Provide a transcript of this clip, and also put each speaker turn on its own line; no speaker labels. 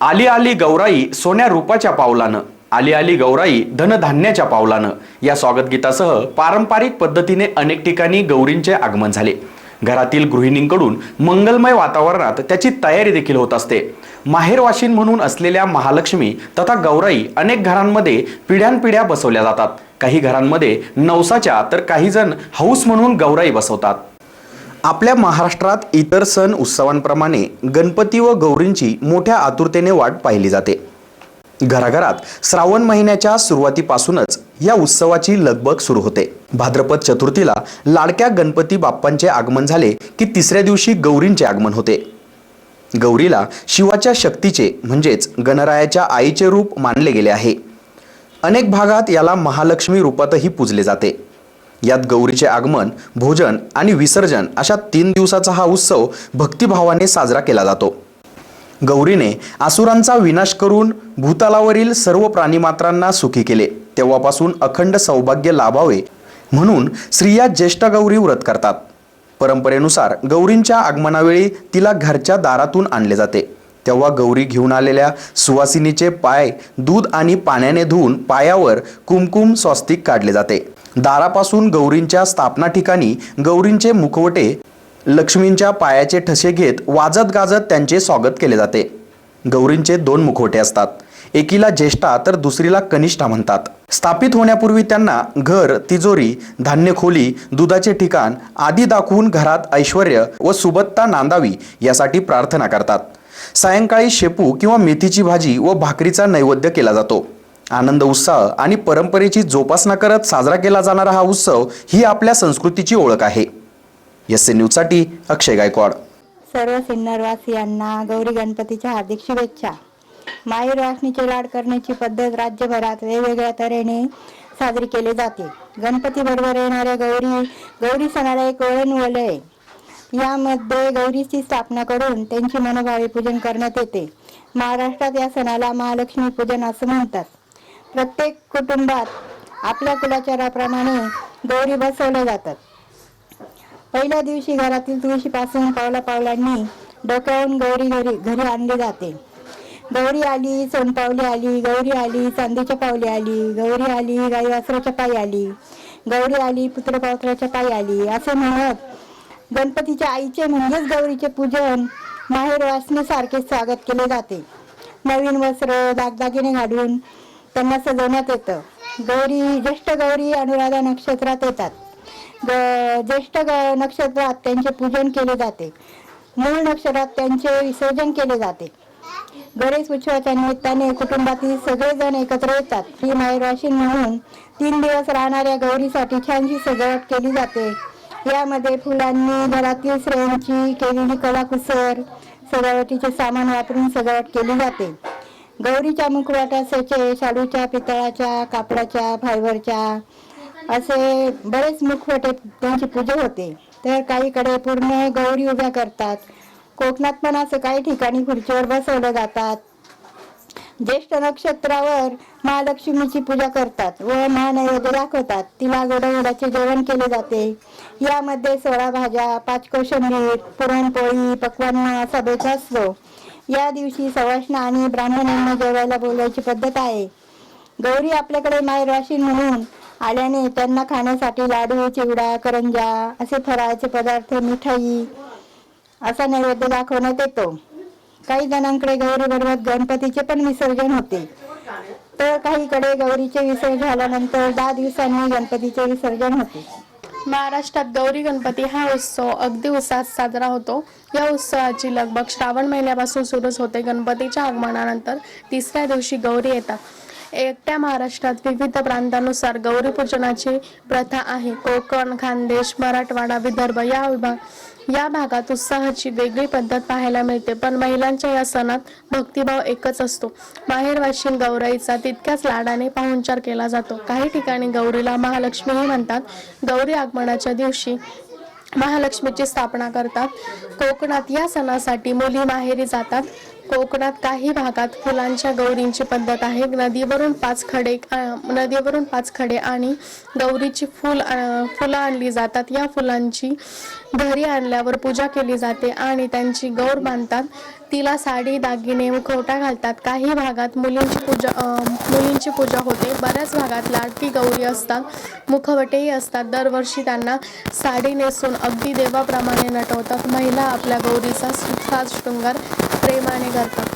आली आली गौराई सोन्या रूपाच्या पावलानं आली आली गौराई धनधान्याच्या पावलानं या स्वागत गीतासह पारंपरिक पद्धतीने अनेक ठिकाणी गौरींचे आगमन झाले. घरातील गृहिणींकडून मंगलमय वातावरणात त्याची तयारी देखील होत असते. माहेरवाशीन म्हणून असलेल्या महालक्ष्मी तथा गौराई अनेक घरांमध्ये पिढ्यानपिढ्या बसवल्या जातात. काही घरांमध्ये नवसाच्या तर काही जण हौस म्हणून गौराई बसवतात. आपल्या महाराष्ट्रात इतर सण उत्सवांप्रमाणे गणपती व गौरींची मोठ्या आतुरतेने वाट पाहिली जाते. घराघरात श्रावण महिन्याच्या सुरुवातीपासूनच या उत्सवाची लगबग सुरू होते. भाद्रपद चतुर्थीला लाडक्या गणपती बाप्पांचे आगमन झाले की तिसऱ्या दिवशी गौरींचे आगमन होते. गौरीला शिवाच्या शक्तीचे म्हणजेच गणरायाच्या आईचे रूप मानले गेले आहे. अनेक भागात याला महालक्ष्मी रूपातही पूजले जाते. यात गौरीचे आगमन भोजन आणि विसर्जन अशा तीन दिवसाचा हा उत्सव भक्तिभावाने साजरा केला जातो. गौरीने आसुरांचा विनाश करून भूतालावरील सर्व प्राणीमात्रांना सुखी केले. तेव्हापासून अखंड सौभाग्य लाभावे म्हणून स्त्रिया ज्येष्ठ गौरी व्रत करतात. परंपरेनुसार गौरींच्या आगमनावेळी तिला घरच्या दारातून आणले जाते. तेव्हा गौरी घेऊन आलेल्या सुवासिनीचे पाय दूध आणि पाण्याने धुवून पायावर कुमकुम स्वस्तिक काढले जाते. दारापासून गौरींच्या स्थापना ठिकाणी गौरींचे मुखवटे लक्ष्मींच्या पायाचे ठसे घेत वाजत गाजत त्यांचे स्वागत केले जाते. गौरींचे दोन मुखवटे असतात. एकीला ज्येष्ठा तर दुसरीला कनिष्ठा म्हणतात. स्थापित होण्यापूर्वी त्यांना घर तिजोरी धान्य खोली दुधाचे ठिकाण आदी दाखवून घरात ऐश्वर व सुबत्ता नांदावी यासाठी प्रार्थना करतात. सायंकाळी शेपू किंवा मेथीची भाजी व भाकरीचा नैवेद्य केला जातो. आनंद उत्साह आणि परंपरेची जोपासना करत साजरा केला जाणारा हा उत्सव ही आपल्या संस्कृतीची ओळख आहे. एस एन न्यूजसाठी अक्षय गायकवाड.
सर्व सिन्नरवासियांना गौरी गणपतीच्या हार्दिक शुभेच्छा. माहेर वासनीचे लाड करण्याची पद्धत राज्यभरात वेगवेगळ्या तऱ्हेने साजरी केली जाते. गणपती बरोबर येणाऱ्या गौरी गौरी सणाला एक वळण वलय यामध्ये गौरीची स्थापना करून त्यांची मनोभावे पूजन करण्यात येते. महाराष्ट्रात या सणाला महालक्ष्मी पूजन असं म्हणतात. प्रत्येक कुटुंबात आपल्या कुलाचाराप्रमाणे गौरी बसवल्या जातात. पहिल्या दिवशी घरातील तुळशीपासून पावला पावलांनी डोक्यावून गौरी घरी घरी आणली जाते. गौरी आली सोनपावली आली गौरी आली चांदीच्या पावली आली गौरी आली गाई वासराच्या पायी आली गौरी आली पुत्रपावत्राच्या पायी आली असे म्हणत गणपतीच्या आईचे म्हणजेच गौरीचे पूजन माहेर वासनेसारखे स्वागत केले जाते. नवीन वस्त्र दागदागिने घालून त्यांना सजवण्यात येतं. गौरी ज्येष्ठ गौरी अनुराधा नक्षत्रात येतात. ग- ज्येष्ठ ग- नक्षत्रात त्यांचे पूजन केले जाते. मूळ नक्षत्रात त्यांचे विसर्जन केले जाते. गणेश उत्सवाच्या निमित्ताने कुटुंबातील सगळेजण एकत्र येतात. श्री माहेरवाशीन म्हणून तीन दिवस राहणाऱ्या गौरीसाठी छानशी सजावट केली जाते. यामध्ये फुलांनी घरातील स्त्रियांची केलेली कलाकुसर सजावटीचे सामान वापरून सजावट केली जाते. गौरीच्या मुखवाटाचे शाडूच्या पितळाच्या कापडाच्या फायबरच्या असे बरेच मुखवटे त्यांची पूजा होते. तर काहीकडे पूर्ण गौरी उभ्या करतात. कोकणात पण असं काही ठिकाणी खुर्चीवर बसवले जातात. ज्येष्ठ नक्षत्रावर महालक्ष्मीची पूजा करतात व महानैवेद्य दाखवतात. तिला गोडागोडाचे जेवण केले जाते. यामध्ये सोळा भाज्या पाच कोशंबीर पुरणपोळी पक्वान्न असा असतो. या दिवशी सवाष्ण आणि ब्राह्मणांना जेवायला बोलवायची पद्धत आहे. गौरी आपल्याकडे मायराशी म्हणून आल्याने त्यांना खाण्यासाठी लाडू चिवडा करंजा असे फराळाचे पदार्थ मिठाई असा नैवेद्य दाखवण्यात येतो. काही जणांकडे गौरी बरोबर गणपतीचे पण विसर्जन होते. तर काहीकडे गौरीचे विसर्जन झाल्यानंतर दहा दिवसांनी गणपतीचे विसर्जन होते.
महाराष्ट्रात गौरी गणपती हा उत्सव अगदी उत्साहात साजरा होतो. या उत्सवाची लगबग श्रावण महिन्यापासून सुरूच होते. गणपतीच्या आगमनानंतर तिसऱ्या दिवशी गौरी येतात. एकट्या महाराष्ट्रात विविध प्रांतानुसार गौरी पूजनाची प्रथा आहे. कोकण खानदेश मराठवाडा विदर्भ या विभाग या भागात उत्साहाची वेगळी पद्धत पाहायला मिळते पण महिलांच्या या सणात भक्तिभाव एकच असतो. माहेरवाशीन गौराईचा तितक्याच लाडाने पाहुणचार केला जातो. काही ठिकाणी गौरीला महालक्ष्मीही म्हणतात. गौरी आगमनाच्या दिवशी महालक्ष्मीची स्थापना करतात. कोकणात या सणासाठी मुली माहेरी जातात. कोकणात काही भागात फुलांच्या गौरींची पद्धत आहे. नदीवरून पाच खडे नदीवरून पाच खडे आणि गौरीची फुल फुलं आणली जातात. या फुलांची घरी आणल्यावर पूजा केली जाते आणि त्यांची गौर बांधतात. तिला साडी दागिने मुखवटा घालतात. काही भागात मुलींची पूजा मुलींची पूजा होते. बऱ्याच भागात लाडकी गौरी असतात मुखवटेही असतात. दरवर्षी त्यांना साडी नेसून अगदी देवाप्रमाणे नटवतात. महिला आपल्या गौरीचा साज शृंगार प्रेमाने करतात.